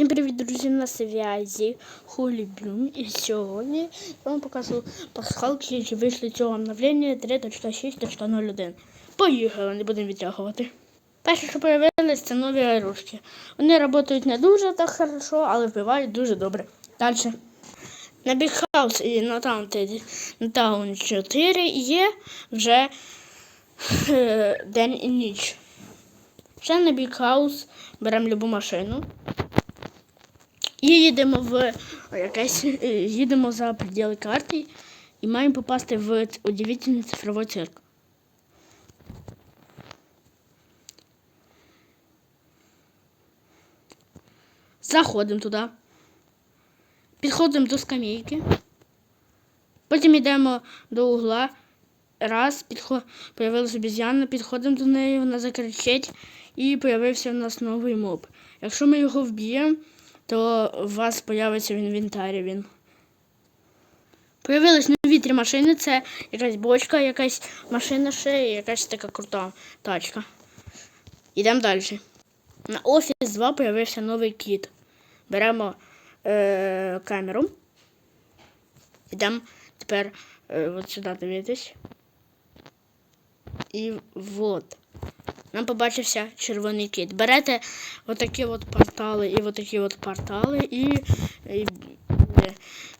Всім привіт, друзі, на зв'язі Хулі Блюм. І сьогодні я вам покажу пасхалки, які вийшли цього обновлення 3.6.01. Поїхали, не будемо відтягувати. Перше, що появилось, це нові оружки. Вони працюють не дуже так хорошо, але вбивають дуже добре. Далі. На Big House і на Taunted, на Town 4 є вже е, день і ніч. Ще на Big House беремо любу машину. І їдемо в якесь, е, їдемо за пределы карти і маємо попасти в удивительний цифровой цирк. Заходимо туди. Підходимо до скамейки. Потім йдемо до угла. Раз, підхо... появилась обезьяна, підходимо до неї, вона закричить, і появився в нас новий моб. Якщо ми його вб'ємо, то у вас появиться в інвентарі він. Появились нові три машини. Це якась бочка, якась машина ще і якась така крута тачка. Йдемо далі. На Office 2 появився новий кіт. Беремо е- камеру. Йдемо тепер е- от сюди дивитись. І от. Нам побачився червоний кіт. Берете отакі от портали і отакі от портали, і, і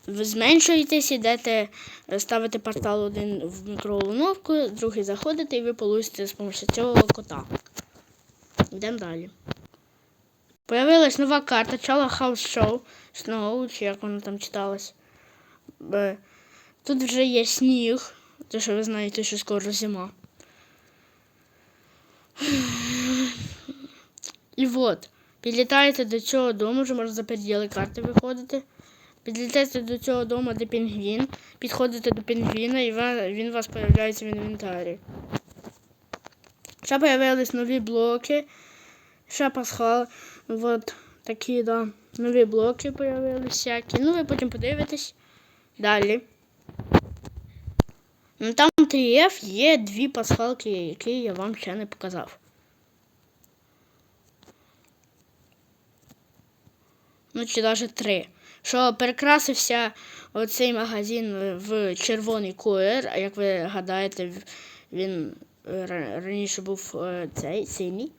ви зменшуєтесь, ідете, е, ставите портал один в мікроволновку, другий заходите, і ви получите з допомогою цього кота. Йдемо далі. Появилась нова карта Чала House Show Snow, чи як вона там читалась. Е, Тут вже є сніг, те, що ви знаєте, що скоро зима. І от, підлітаєте до цього дому, вже можна за пределы карти виходити. Підлітаєте до цього дому, де пінгвін, підходите до пінгвіна і він у вас появляється в інвентарі. Ще появились нові блоки. Ще пасхал. От такі, да, нові блоки появились всякі. Ну, ви потім подивитесь. Далі. Ну там 3F є дві пасхалки, які я вам ще не показав. Ну, чи навіть три. Що перекрасився оцей магазин в червоний колір, а як ви гадаєте, він е, раніше був е, цей синій.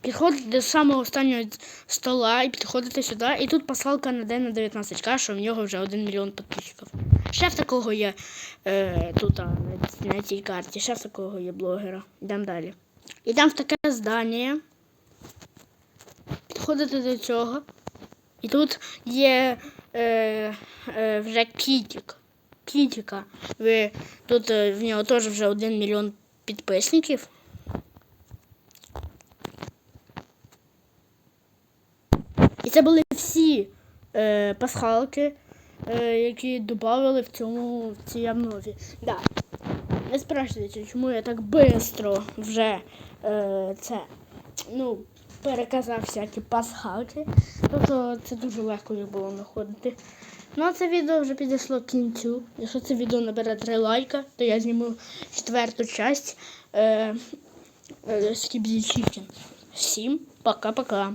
Підходите до самого останнього стола і підходите сюди, і тут пасхалка на день на 19к, що в нього вже 1 мільйон підписчиків. В такого є е, тут на, на цій карті, ще в такого є блогера. Йдемо далі. Йдемо в таке здання. Підходите до цього. І тут є е, е, вже кітік. Кітіка. Ви, тут е, в нього теж вже 1 мільйон підписників. І це були всі е, пасхалки, е, які додали в цьому в цій обнові. Да. Не спрашуйте, чому я так швидко вже е, це ну, переказав всякі пасхалки. Тобто це дуже легко їх було знаходити. Ну а це відео вже підійшло к кінцю. Якщо це відео набере 3 лайка, то я зніму четверту часть е, е, Skibidi Chicken. Всім пока-пока.